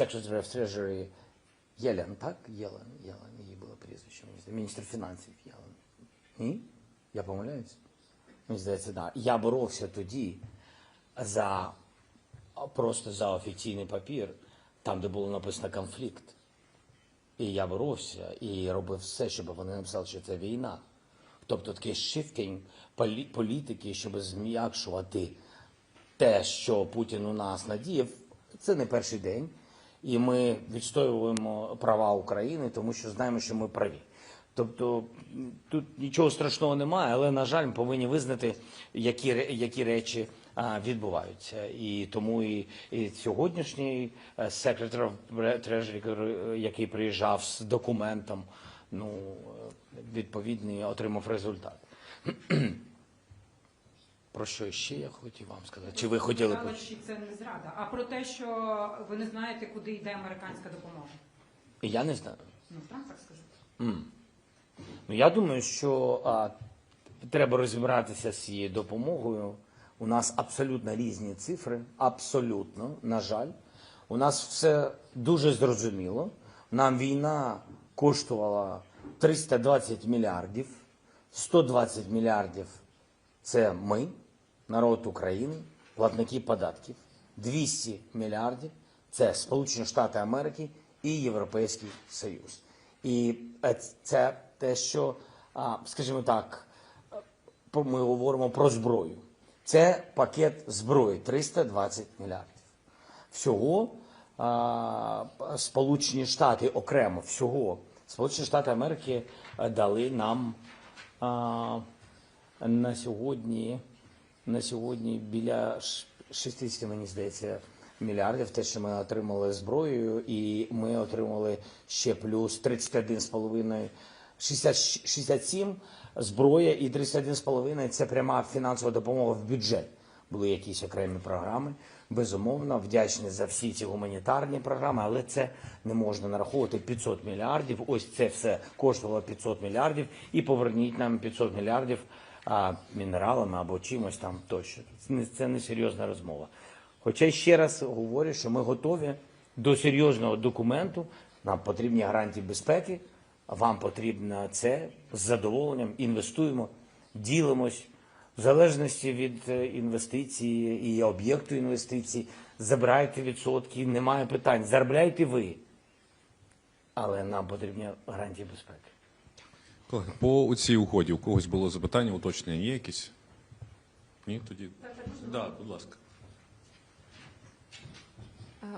Secretary of Treasury Єлен, так? Єлен, Єлен, її було прізвище. мені здається. Міністр фінансів Єлен. Ні? Я помиляюсь? Мені здається, так. Да. Я боровся тоді за просто за офіційний папір, там, де було написано конфлікт. І я боровся і робив все, щоб вони написали, що це війна. Тобто такий shifting політики, щоб зм'якшувати те, що Путін у нас надіяв, це не перший день. І ми відстоюємо права України, тому що знаємо, що ми праві. Тобто тут нічого страшного немає, але, на жаль, ми повинні визнати, які, які речі а, відбуваються. І тому і, і сьогоднішній е, Secretary of який приїжджав з документом, ну, е, відповідний, отримав результат. Про що ще я хотів вам сказати? Чи ви хотіли що це не зрада, а про те, що ви не знаєте, куди йде американська допомога. Я не знаю. Ну, Трамп так сказав. М. Ну, я думаю, що а, треба розібратися з цією допомогою. У нас абсолютно різні цифри, абсолютно, на жаль. У нас все дуже зрозуміло. Нам війна коштувала 320 мільярдів, 120 мільярдів це ми, народ України, платники податків. 200 мільярдів це Сполучені Штати Америки і Європейський Союз. І е, це те, що, скажімо так, ми говоримо про зброю. Це пакет зброї 320 мільярдів. Всього Сполучені Штати окремо всього Сполучені Штати Америки е, дали нам на сьогодні, на сьогодні біля ш- 60, мені здається, мільярдів, те, що ми отримали зброєю, і ми отримали ще плюс 31,5, 60, 67 зброя і 31,5 – це пряма фінансова допомога в бюджет. Були якісь окремі програми. Безумовно, вдячні за всі ці гуманітарні програми, але це не можна нараховувати 500 мільярдів. Ось це все коштувало 500 мільярдів, і поверніть нам 500 мільярдів а, мінералами або чимось там тощо. Це не, серйозна розмова. Хоча ще раз говорю, що ми готові до серйозного документу. Нам потрібні гарантії безпеки, вам потрібно це з задоволенням. Інвестуємо, ділимось в залежності від е, інвестиції і об'єкту інвестицій. Забирайте відсотки, немає питань. Заробляйте ви. Але нам потрібні гарантії безпеки. Колеги, по цій угоді у когось було запитання, уточнення є якісь? Ні, тоді. Да, будь ласка.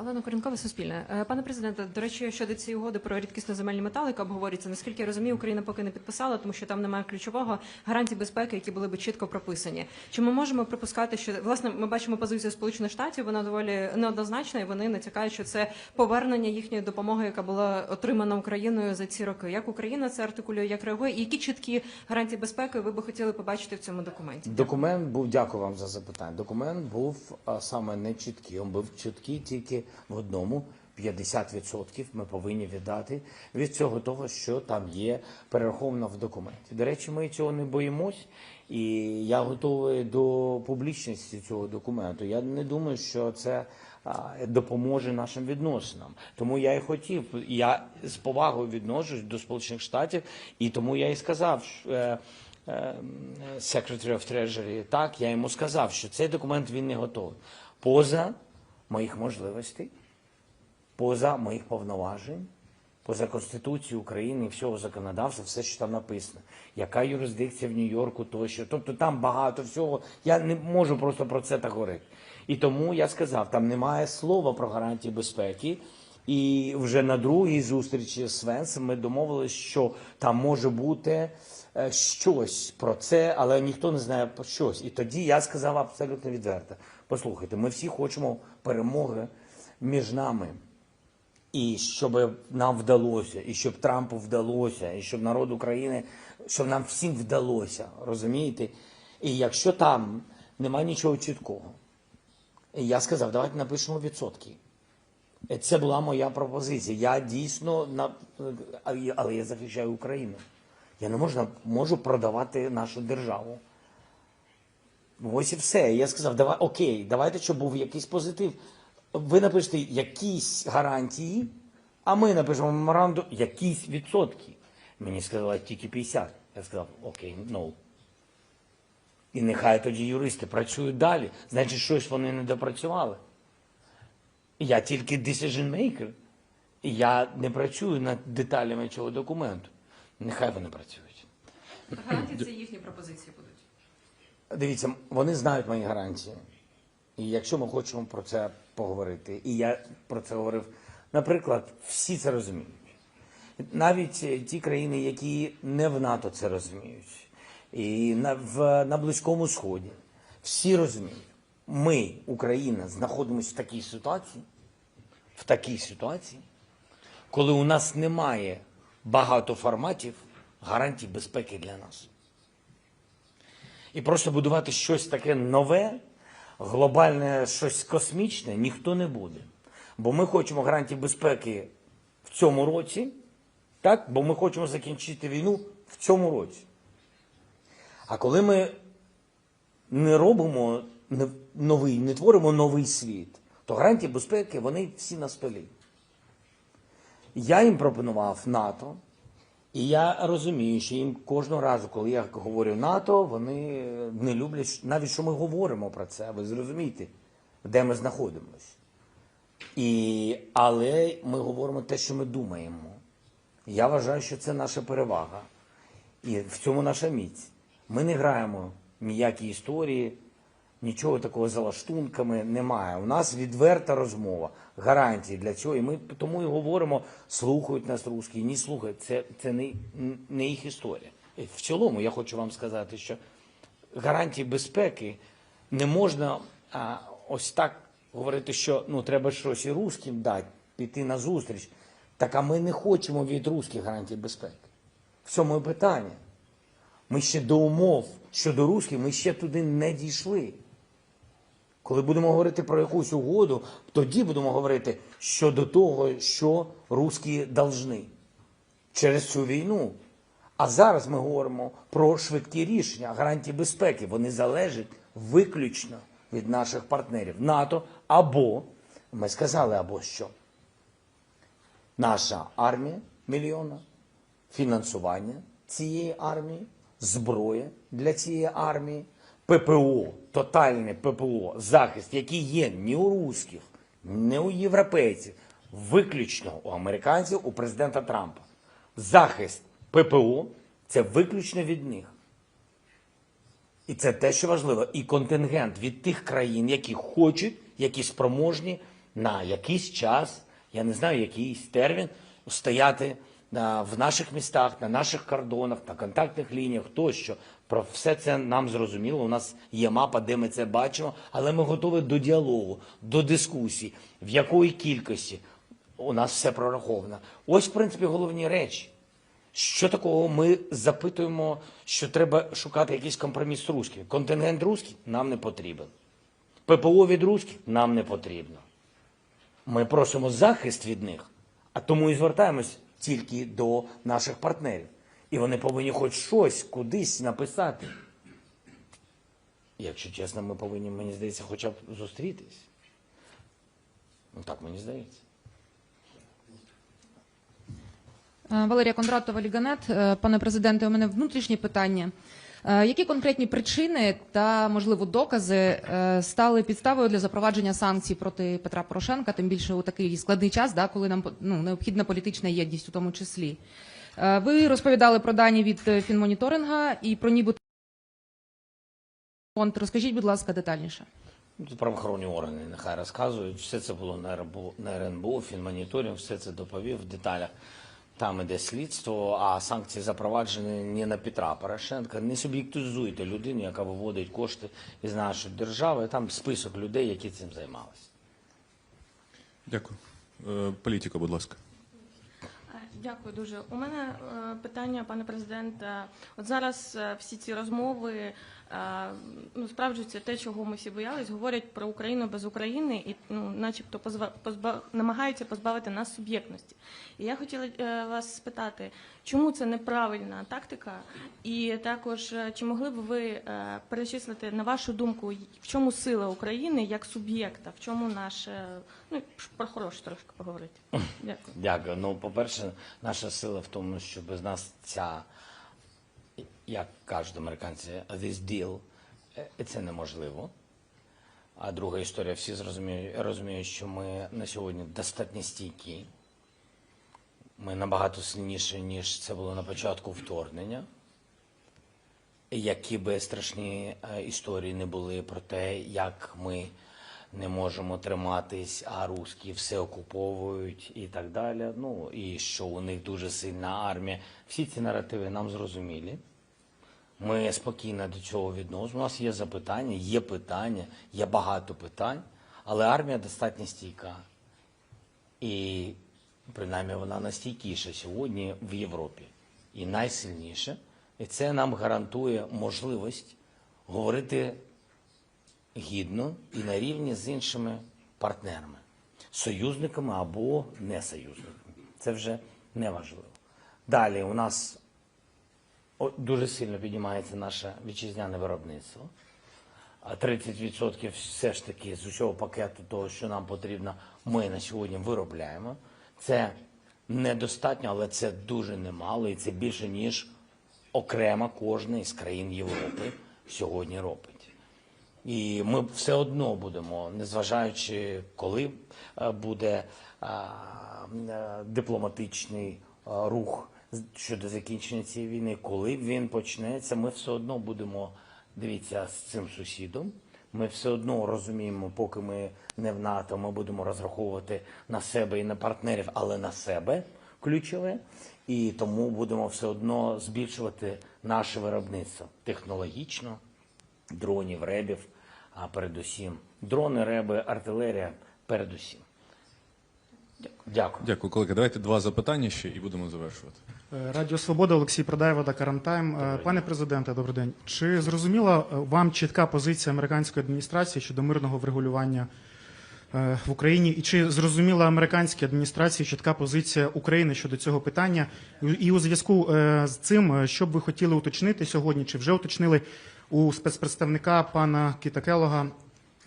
Олена Коренкова, Суспільне. Е, Пане президенте, до речі, щодо цієї угоди про рідкісно земельні метали, яка обговорюється, наскільки я розумію, Україна поки не підписала, тому що там немає ключового гарантій безпеки, які були би чітко прописані. Чи ми можемо припускати, що власне ми бачимо позицію Сполучених Штатів, вона доволі неоднозначна, і вони натякають, що це повернення їхньої допомоги, яка була отримана Україною за ці роки. Як Україна це артикулює, як реагує, і які чіткі гарантії безпеки ви би хотіли побачити в цьому документі? Документ був, дякую вам за запитання. Документ був саме не чіткий. Він був чіткий тільки в одному. 50% ми повинні віддати від цього того, що там є перераховано в документі. До речі, ми цього не боїмось, і я готовий до публічності цього документу. Я не думаю, що це допоможе нашим відносинам. Тому я і хотів. Я з повагою відношусь до Сполучених Штатів, і тому я і сказав. що, е, е, Secretary of Treasury, так, я йому сказав, що цей документ він не готовий. Поза моїх можливостей, поза моїх повноважень, поза Конституцією України і всього законодавства, все, що там написано. Яка юрисдикція в Нью-Йорку тощо. Тобто там багато всього. Я не можу просто про це так говорити. І тому я сказав, там немає слова про гарантії безпеки. І вже на другій зустрічі з Свенсом ми домовилися, що там може бути е, щось про це, але ніхто не знає про щось. І тоді я сказав абсолютно відверто: послухайте, ми всі хочемо перемоги між нами. І щоб нам вдалося, і щоб Трампу вдалося, і щоб народу України, щоб нам всім вдалося, розумієте? І якщо там немає нічого чіткого, я сказав, давайте напишемо відсотки. Це була моя пропозиція. Я дійсно але я захищаю Україну. Я не можна можу продавати нашу державу. Ось і все. Я сказав, давай окей, давайте, щоб був якийсь позитив. ви напишете якісь гарантії, а ми напишемо меморандум якісь відсотки. Мені сказали тільки 50. Я сказав, окей, ну. І нехай тоді юристи працюють далі. Значить, щось вони не допрацювали. Я тільки decision maker. І я не працюю над деталями цього документу. Нехай вони працюють. Гарантії це їхні пропозиції будуть. Дивіться, вони знають мої гарантії. І якщо ми хочемо про це поговорити, і я про це говорив, наприклад, всі це розуміють. Навіть ті країни, які не в НАТО це розуміють, і на, в, на Близькому Сході, всі розуміють. Ми, Україна, знаходимося в такій ситуації, в такій ситуації, коли у нас немає багато форматів гарантій безпеки для нас. І просто будувати щось таке нове, глобальне, щось космічне ніхто не буде. Бо ми хочемо гарантії безпеки в цьому році, так? бо ми хочемо закінчити війну в цьому році. А коли ми не робимо новий, не творимо новий світ, то гарантії безпеки вони всі на столі. Я їм пропонував НАТО, і я розумію, що їм кожного разу, коли я говорю НАТО, вони не люблять навіть, що ми говоримо про це. Ви зрозумієте, де ми знаходимося. І, але ми говоримо те, що ми думаємо. Я вважаю, що це наша перевага. І в цьому наша міць. Ми не граємо ніякі історії, нічого такого за лаштунками немає. У нас відверта розмова, гарантії для цього. І ми тому і говоримо, слухають нас русські, ні слухають. Це, це не, не їх історія. В цілому я хочу вам сказати, що гарантії безпеки не можна а, ось так говорити, що ну треба щось і русським дати, піти на зустріч. Так а ми не хочемо від русських гарантій безпеки. В цьому питання. Ми ще до умов щодо русських, ми ще туди не дійшли. Коли будемо говорити про якусь угоду, тоді будемо говорити щодо того, що русські должны через цю війну. А зараз ми говоримо про швидкі рішення, гарантії безпеки. Вони залежать виключно від наших партнерів НАТО або, ми сказали, або що. Наша армія мільйона, фінансування цієї армії, зброя для цієї армії, ППО, тотальне ППО, захист, який є не у русських, не у європейців, виключно у американців, у президента Трампа. Захист ППО це виключно від них. І це те, що важливо. І контингент від тих країн, які хочуть, які спроможні на якийсь час, я не знаю, якийсь термін, стояти в наших містах, на наших кордонах, на контактних лініях, тощо. Про все це нам зрозуміло. У нас є мапа, де ми це бачимо, але ми готові до діалогу, до дискусій, в якої кількості у нас все прораховано. Ось, в принципі, головні речі. Що такого ми запитуємо, що треба шукати якийсь компроміс з русскими? Контингент русський нам не потрібен. ППО від русських нам не потрібно. Ми просимо захист від них, а тому і звертаємось тільки до наших партнерів. І вони повинні хоч щось кудись написати. Якщо чесно, ми повинні, мені здається, хоча б зустрітись. Ну так мені здається. Е, Валерія Кондратова, Ліганет. Е, Пане президенте, у мене внутрішнє питання. Е, Які конкретні причини та, можливо, докази стали підставою для запровадження санкцій проти Петра Порошенка, тим більше у такий складний час, да, коли нам ну, необхідна політична єдність у тому числі? Е, Ви розповідали про дані від е, фінмоніторинга і про нібито фонд. Розкажіть, будь ласка, детальніше. Правоохоронні органи нехай розказують. Все це було на РНБО, на РНБО, фінмоніторинг, все це доповів в деталях. Там іде слідство, а санкції запроваджені не на Петра Порошенка. Не суб'єктизуйте людину, яка виводить кошти із нашої держави. Там список людей, які цим займалися. Дякую. Е, Політика, будь ласка. Дякую дуже. У мене е, питання, пане президенте. От зараз е, всі ці розмови е, ну, справджується те, чого ми всі боялись, говорять про Україну без України і ну, начебто позва, позба, намагаються позбавити нас суб'єктності. І я хотіла вас спитати, чому це неправильна тактика, і також чи могли б ви перечислити на вашу думку, в чому сила України як суб'єкта, в чому наше ну про хороше трошки поговорити. Дякую. Дякую. Ну, по-перше, наша сила в тому, що без нас ця, як кажуть американці, this deal, е, це неможливо. А друга історія, всі зрозуміють, розуміють, що ми на сьогодні достатньо стійкі. Ми набагато сильніші, ніж це було на початку вторгнення. Які би страшні е, історії не були про те, як ми не можемо триматись, а русські все окуповують і так далі. Ну і що у них дуже сильна армія. Всі ці наративи нам зрозумілі. Ми спокійно до цього відносимо. У нас є запитання, є питання, є багато питань, але армія достатньо стійка. І принаймні вона найстійкіша сьогодні в Європі і найсильніша. І це нам гарантує можливість говорити гідно і на рівні з іншими партнерами, союзниками або не союзниками. Це вже не важливо. Далі у нас дуже сильно піднімається наше вітчизняне виробництво. 30% все ж таки з усього пакету того, що нам потрібно, ми на сьогодні виробляємо. Це недостатньо, але це дуже немало, і це більше, ніж окремо кожна із країн Європи сьогодні робить. І ми все одно будемо, незважаючи, коли е, буде е, дипломатичний е, рух щодо закінчення цієї війни, коли він почнеться, ми все одно будемо дивіться з цим сусідом. Ми все одно розуміємо, поки ми не в НАТО, ми будемо розраховувати на себе і на партнерів, але на себе ключове. І тому будемо все одно збільшувати наше виробництво технологічно, дронів, ребів, а передусім дрони, реби, артилерія передусім. Дякую. Дякую, колеги. Давайте два запитання ще і будемо завершувати. Е, Радіо Свобода, Олексій Продаєва, Dakar Time. Е, Пане президенте, добрий день. Чи зрозуміла е, вам чітка позиція американської адміністрації щодо мирного врегулювання в Україні? І чи зрозуміла американській адміністрації чітка позиція України щодо цього питання? І- у зв'язку з цим, що б ви хотіли уточнити сьогодні, чи вже уточнили у спецпредставника пана Кіта Келога?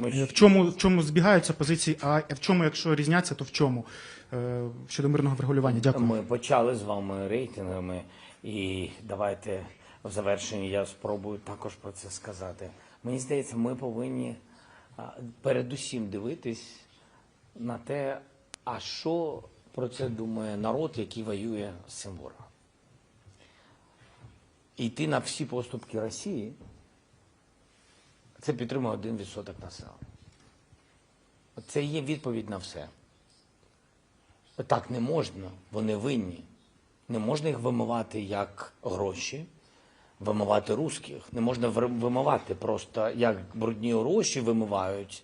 Е, В чому, в чому збігаються позиції, а в чому, якщо різняться, то в чому е, щодо мирного врегулювання? Дякую. Ми почали з вами рейтингами, і давайте в завершенні я спробую також про це сказати. Мені здається, ми повинні передусім дивитись на те, а що про це думає народ, який воює з цим ворогом. Йти на всі поступки Росії, це підтримує 1% населення. Це є відповідь на все. Так не можна, вони винні. Не можна їх вимивати як гроші, вимивати русських. Не можна вимивати просто як брудні гроші вимивають,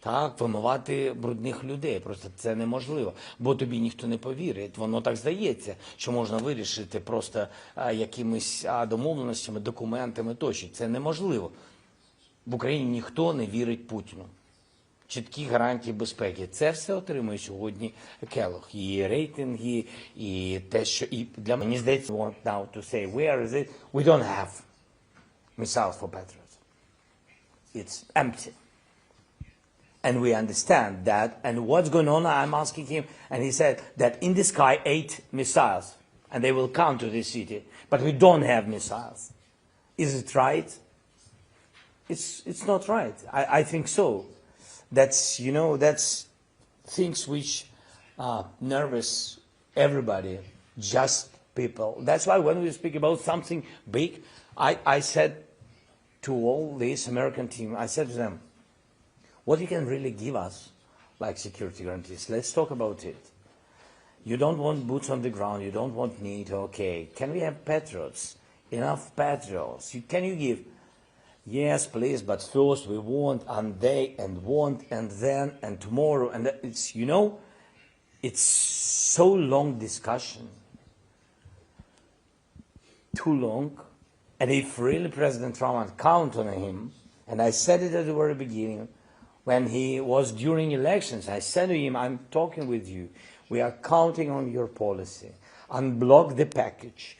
так, вимивати брудних людей. Просто це неможливо, бо тобі ніхто не повірить. Воно так здається, що можна вирішити просто якимись домовленостями, документами тощо. Це неможливо. В Україні ніхто не вірить Путіну чіткі гарантії безпеки. Це все отримує сьогодні Келох. І рейтинги, і те, що і для мені здається, want now to say where is it? We don't have missiles for Patriots. It's empty. And we understand that. And what's going on? I'm asking him, and he said that in the sky eight missiles, and they will come to this city, but we don't have missiles. Is it right? It's it's not right. I, I think so. That's you know that's things which uh, nervous everybody, just people. That's why when we speak about something big, I, I said to all this American team, I said to them, what you can really give us, like security guarantees. Let's talk about it. You don't want boots on the ground. You don't want need. Okay, can we have patriots? Enough patriots. You, can you give? Yes, please, but first we want and they and want and then and tomorrow and it's you know, it's so long discussion, too long, And if really President Trump would count on him, and I said it at the very beginning, when he was during elections, I said to him, I'm talking with you. We are counting on your policy. Unblock the package.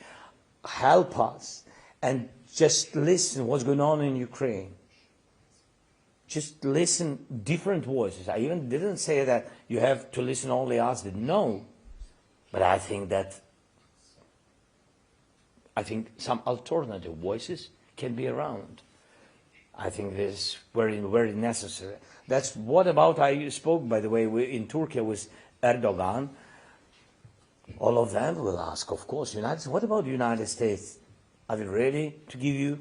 Help us. And just listen what's going on in Ukraine. Just listen different voices. I even didn't say that you have to listen only us. No. But I think that I think some alternative voices can be around. I think this is very, very necessary. That's what about I spoke, by the way, in Turkey with Erdogan. All of them will ask, of course, United. What about the United States? Are we ready to give you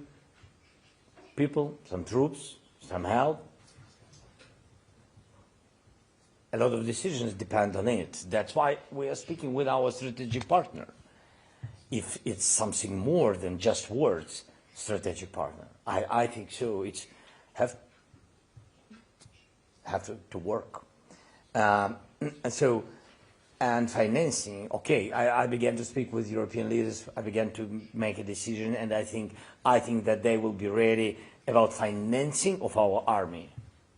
people, some troops, some help? A lot of decisions depend on it. That's why we are speaking with our strategic partner if it's something more than just words, strategic partner. I, I think so. It's have have to, to work. Um, so, and financing. Okay, I, I began to speak with European leaders. I began to make a decision, and I think I think that they will be ready about financing of our army.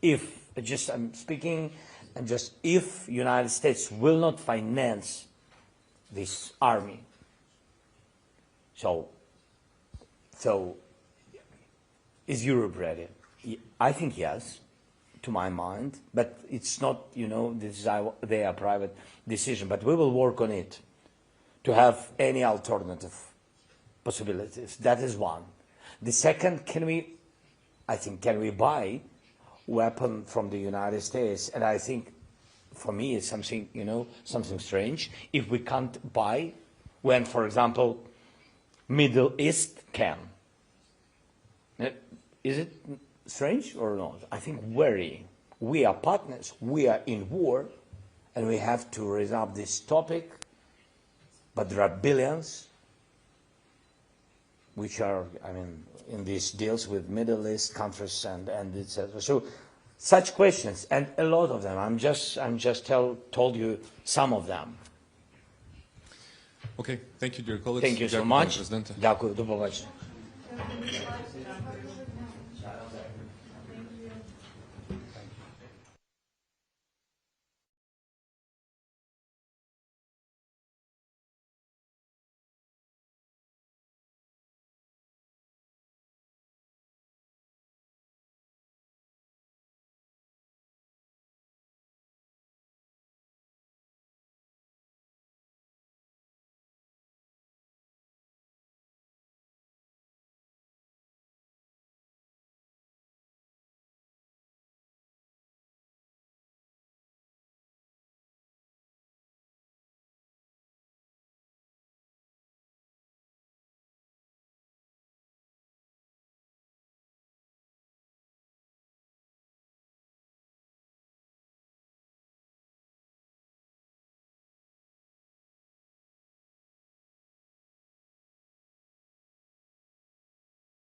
If just I'm speaking, and just if United States will not finance this army, so, so is Europe ready? I think yes, to my mind, but it's not, you know, this is their private decision. But we will work on it to have any alternative possibilities. That is one. The second, can we, I think, can we buy weapon from the United States? And I think, for me, it's something, you know, something strange. If we can't buy, when, for example, Middle East can. Uh, Is it strange or not? I think very. We are partners. We are in war, and we have to resolve this topic. But there are billions, which are, I mean, in these deals with Middle East countries and and etc. So, such questions and a lot of them. I'm just I'm just tell, told you some of them. Окей, thank you, dear colleagues. Thank you so Дякую, пане much. президенте. Дякую. До побачення.